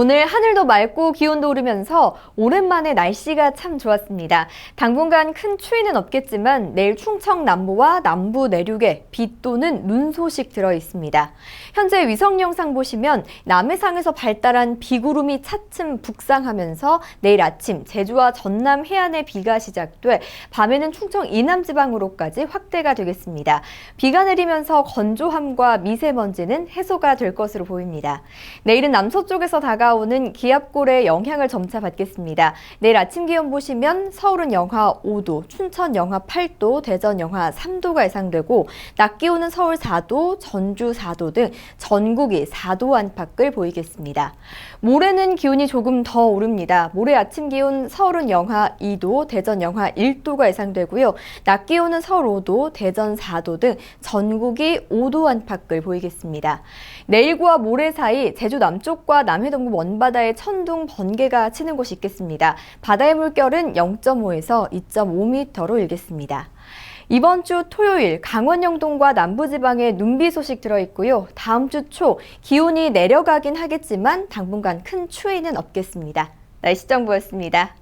오늘 하늘도 맑고 기온도 오르면서 오랜만에 날씨가 참 좋았습니다. 당분간 큰 추위는 없겠지만 내일 충청 남부와 남부 내륙에 비 또는 눈 소식 들어 있습니다. 현재 위성 영상 보시면 남해상에서 발달한 비구름이 차츰 북상하면서 내일 아침 제주와 전남 해안에 비가 시작돼 밤에는 충청 이남 지방으로까지 확대가 되겠습니다. 비가 내리면서 건조함과 미세먼지는 해소가 될 것으로 보입니다. 내일은 남서쪽에서 다가 오는 기압골의 영향을 점차 받겠습니다. 내일 아침 기온 보시면 서울은 영하 5도, 춘천 영하 8도, 대전 영하 3도가 예상되고 낮 기온은 서울 4도, 전주 4도 등 전국이 4도 안팎을 보이겠습니다. 모레는 기온이 조금 더 오릅니다. 모레 아침 기온 서울은 영하 2도, 대전 영하 1도가 예상되고요. 낮 기온은 서울 5도, 대전 4도 등 전국이 5도 안팎을 보이겠습니다. 내일과 모레 사이 제주 남쪽과 남해동부 먼바다에 천둥, 번개가 치는 곳이 있겠습니다. 바다의 물결은 0.5에서 2.5m로 일겠습니다. 이번 주 토요일 강원 영동과 남부지방에 눈비 소식 들어 있고요. 다음 주 초 기온이 내려가긴 하겠지만 당분간 큰 추위는 없겠습니다. 날씨 정보였습니다.